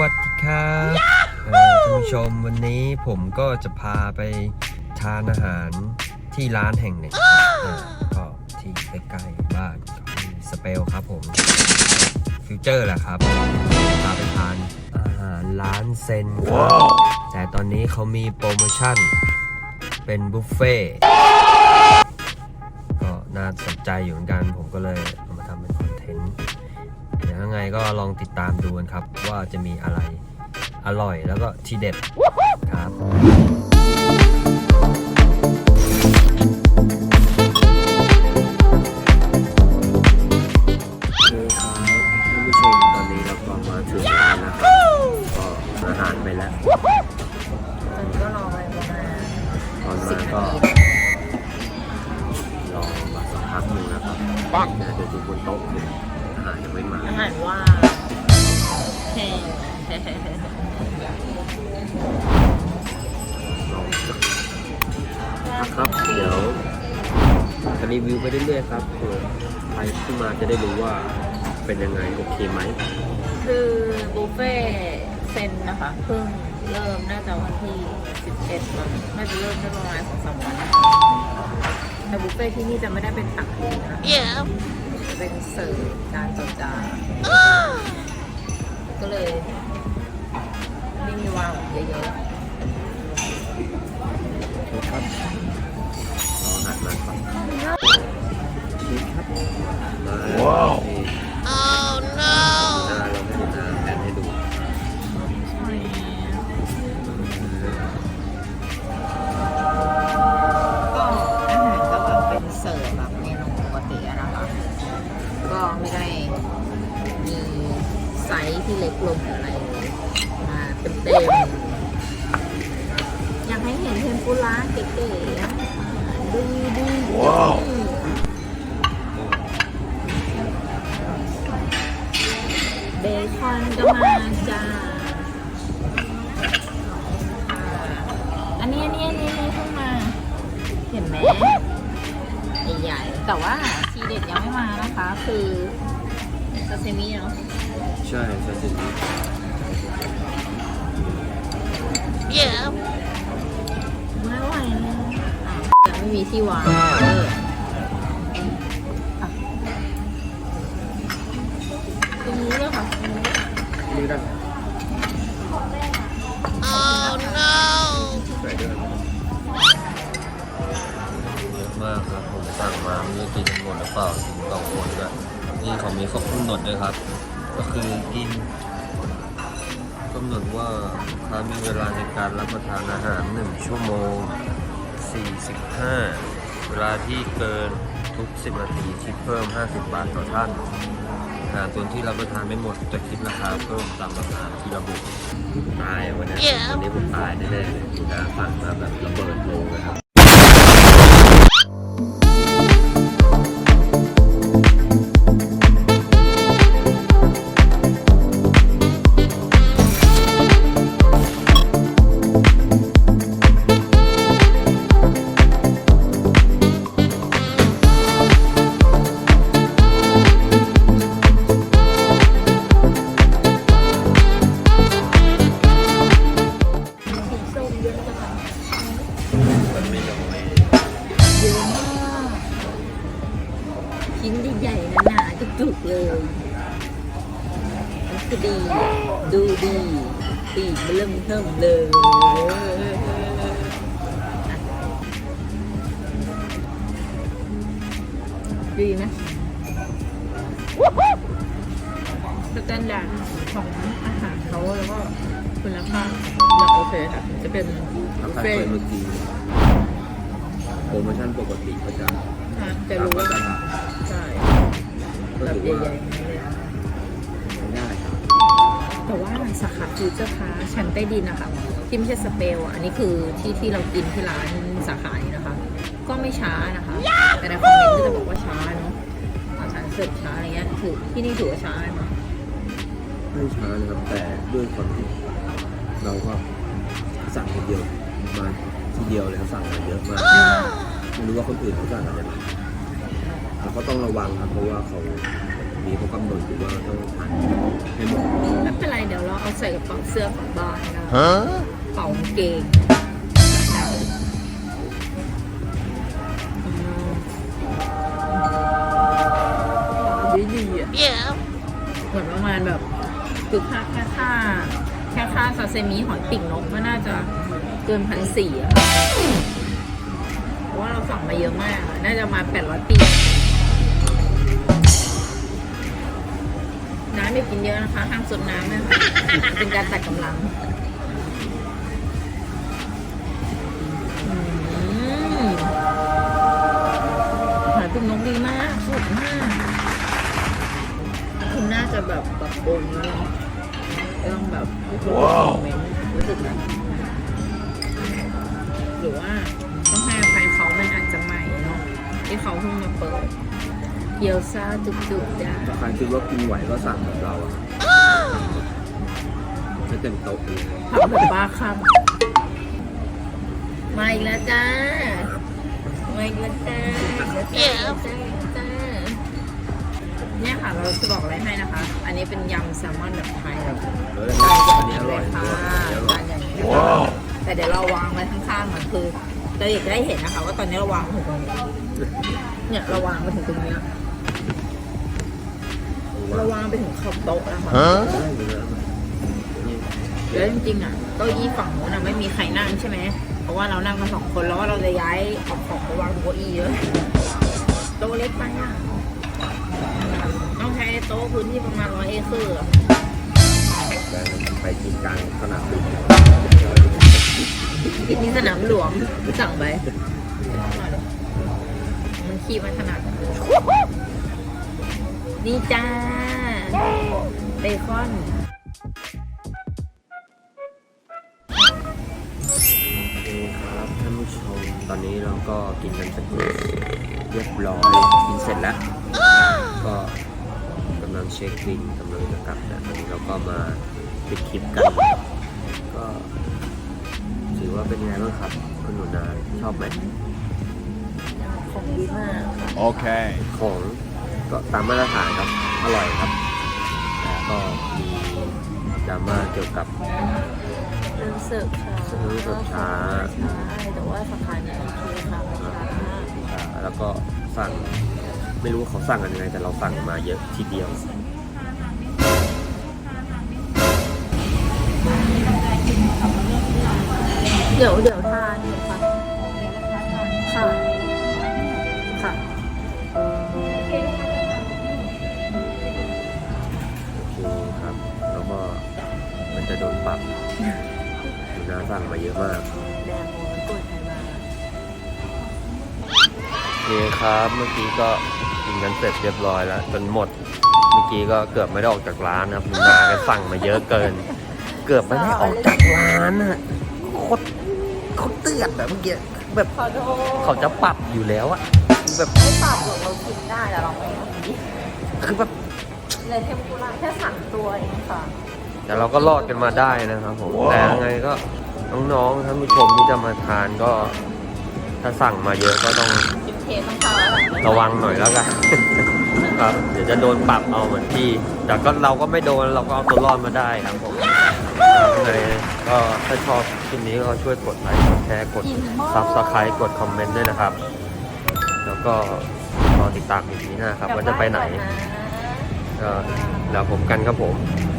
วัสดีครับเอ่อท่านผู้ชมวันนี้ผมก็จะพาไปทานอาหารที่ร้านแห่งหนึ่งอ่าก็ที่ใกล้ๆบ้านที่สเปลครับผมฟิวเจอร์แหละครับพาไปทานอาหารร้านเซนครับแต่ตอนนี้เขามีโปรโมชั่นเป็นบุฟเฟ่ต์ก็น่าสนใจอยู่เหมือนกันผมก็เลย ยวยังไงก็ลองติดตามดูกันครับ ว่าจะมีอะไรอร่อยแล้วก็ทีเด็ดครับโอเคครับท่านผู้ชมตอนนี้เราก็มาถึงร้านแล้วครับก็อาหารไปแล้วตอนนี้ก็รอไปประมาณตอนสิมาบก็นาทีรอมาสักพักหนึ่งนะครับปังเดี๋ยวดูบนโต๊ะเนี่ยอาหารยังไม่มาอาหารว่าเฮ้ลองสักนะครับ เดี๋ยวจะรีวิวไปเรื่อยๆครับเผื่อใครที่มาจะได้รู้ว่าเป็นยังไง โอเคไหม คือบุฟเฟ่เซนนะคะ เพิ่งเริ่มน่าจะวันที่ 11มั้งน่าจะเริ่มได้ประมาณสองสามวันแต่บุฟเฟ่ที่นี่จะไม่ได้เป็นตักเองนะจะ เป็นเสิร์ฟจานต่อจานก็เลยไม่มีวางเยอะโอเคครับรออาหารมาครับนี่ครับมาว้าว oh เต็มๆ อยากให้เห็นเทมปุระเก๋ๆอะดูดูว้าวเบคอนก็มาจ้า อันนี้อันนี้อันนี้อันนี้เพิ่งมา เห็นไหมใหญ่ๆแต่ว่าทีเด็ดยังไม่มานะคะ คือซาซิมิเนาะใช่ซาซิมิ ไม่ไหวเลยอะแต่ไม่มีที่วางเอออะตรงนี้เลยค่ะตรงนี้นี่ได้ใส่ด้วยเยอะมากครับผมสั่งมาไม่รู้กินหมดหรือเปล่ากินสองคนก็นี่เขามีข้อกำหนดด้วยครับ ก็คือกินำหนดว่าถ้ามีเวลาในการรับประทานอาหาร 1 ชั่วโมง 45 เวลาที่เกินทุก 10 นาทีคิดเพิ่ม 50 บาทต่อท่านหารส่วนที่รับประทานไม่หมดจะคิดราคาเพิ่มตามราคาที่ระบุตายวันนี้วันนี้ผมตายแน่ๆเลยคุณน้าสั่งมาแบบระเบิดลนะครับ ปีกมันเริ่มเทิมเลยดีไหมสแตนดาร์ดของอาหารเขาแล้วก็คุณภาพเราโอเคค่ะ จะเป็นถ้าบุฟใครเฟ่เคยต์มากินโปรโมชั่นปกติก็จะอะจะรู้ว่าใช่ก็แบบถือใหว่าญ่ๆเลยได้ครับ แต่ว่าสาขาฟิวเจอร์พาร์คชั้นใต้ดินนะคะ ที่ไม่ใช่สเปลอะอันนี้คือที่ที่เรากินที่ร้านสาขานี้นะคะ ก็ไม่ช้านะคะ แต่ในคอมเมนต์ก็จะบอกว่าช้าเนาะอาหารเสิร์ฟช้าอะไรเงี้ยถือที่นี่ถือว่าช้าไหมคะไม่ช้านะครับแต่ด้วยความที่เราก็สั่งทีเดียวมาทีเดียวเลยครับสั่งมาเยอะมากไม่รู้ว่าคนอื่นเขาสั่งอะไรมาเราก็ต้องระวังครับเพราะว่าเขา มีเขากำหนดอยู่ว่าต้องทานให้หมดไม่เป็นไรเดี๋ยวเราเอาเอาใส่กระเป๋าเสื้อของบ้านนะกระเป๋ากางเกงอืมดีดีๆอะเหมือนประมาณแบบคือค่าแค่ค่าแค่ค่าซาเซมิหอยปีกนกก็น่าจะเกินพันสี่อะเพราะว่าเราสั่งมาเยอะมากอะน่าจะมาแปดร้อยปีำไม่กินเยอะนะคะห้ามสดน้ำนะคะเป็นการตัดกำลังหอยตุ้มนกดีมากสดมากคุณน่าจะแบบปรับปรุงแล้วเนาะต้องแบบว้าวรู้สึกแบบหรือว่าต้องให้อภัยเขามันอาจจะใหม่เนาะที่เขาเพิ่งมาเปิด เกี๊ยวซ่าจุกๆจ้าถ้าใครคิดว่ากินไหวก็สั่งแบบเราอะไม่เต็มโต๊ะเลยทำแบบบ้าครับมาอีกแล้วจ้ามาอีกแล้วจ้าเดี๋ยวจ้าจ้าเนี่ยค่ะเราจะบอกอะไรให้นะคะ อันนี้เป็นยำแซลมอนแบบไทยแบบเอออันนี้อร่อยค่ะอันนี้อร่อยจานใหญ่แต่เดี๋ยวเราวางไว้ข้างๆมันคือเราอยากจะได้เห็นนะคะ ว่าตอนนี้เราวางมาถึงตรงนี้เนี่ยเราวางมาถึงตรงนี้เราวางไปถึงขอบโต๊ะแล้วค่ะได้อยู่แล้วนี่แล้วจริงๆอะเก้าอี้ฝั่งนู้นอะไม่มีใครนั่งใช่ไหม เพราะว่าเรานั่งมาสองคนแล้วว่าเราจะย้ายเอาของไปวางบนเก้าอี้เยอะโต๊ะเล็กไปอะต้องใช้โต๊ะพื้นที่ประมาณร้อยเอเคอร์อะไปกินกลางสนามบินกินที่สนามหลวงสั่งไปมันขี้มันขนาด นี่จ้า เบคอน โอเคครับท่านผู้ชม ตอนนี้เราก็กินกันเสร็จเรียบร้อยกินเสร็จแล้ว ก็กำลังเช็คบินกำลังจะกลับแต่ตอนนี้เราก็มาปิดคลิปกัน ก็ถือว่าเป็นไงบ้างครับคุณหนูนาชอบไหมของดีมาก Okay. ของ ก็ตามมาตรฐานครับ อร่อยครับแต่ก็มีดราม่าเกี่ยวกับเรื่องเสิร์ฟช้าเรื่องเสิร์ฟช้า ใช่แต่ว่าสาขานี้โอเคค่ะไม่ช้ามากอ่าแล้วก็สั่งไม่รู้ว่าเขาสั่งกันยังไงแต่เราสั่งมาเยอะทีเดียว เดี๋ยวเดี๋ยวทา สั่งมาเยอะมากแดงโมมันกดไทยมาโอเคครับเมื่อกี้ก็กินกันเสร็จเรียบร้อยแล้วจนหมด เมื่อกี้ก็เกือบไม่ได้ออกจากร้านนะครับนาก็สั่งมาเยอะเกิน เกือบไม่ได้ออกจากร้านอะโคตรเขาเตือนแบบเมื่อกี้แบบขอโทษเขาจะปรับอยู่แล้วอะแบบไม่ปรับหรอกเรากินได้แต่เราไม่เอาดีคือแบบเลยเทมปุระแค่สั่งตัวเองค่ะแต่เราก็รอดกันมาได้นะครับผมแต่ยังไงก็ น้องๆท่านผู้ชมที่จะมาทานก็ถ้าสั่งมาเยอะก็ต้องคิดเทต้องเข้าแล้วแหละระวังหน่อยแล้วกัน ครับ เดี๋ยวจะโดนปรับเอาเหมือนที่ แต่ก็เราก็ไม่โดนเราก็เอาตัวรอดมาได้ครับผมยังไงก็ถ้าชอบคลิปนี้ก็ช่วยกดไลค์กดแชร์กดซับสไครต์กดคอมเมนต์ด้วยนะครับ แล้วก็รอติดตามอีกทีหน้าครับว่าจะไปไหนก็แล้วผมกันครับผมบ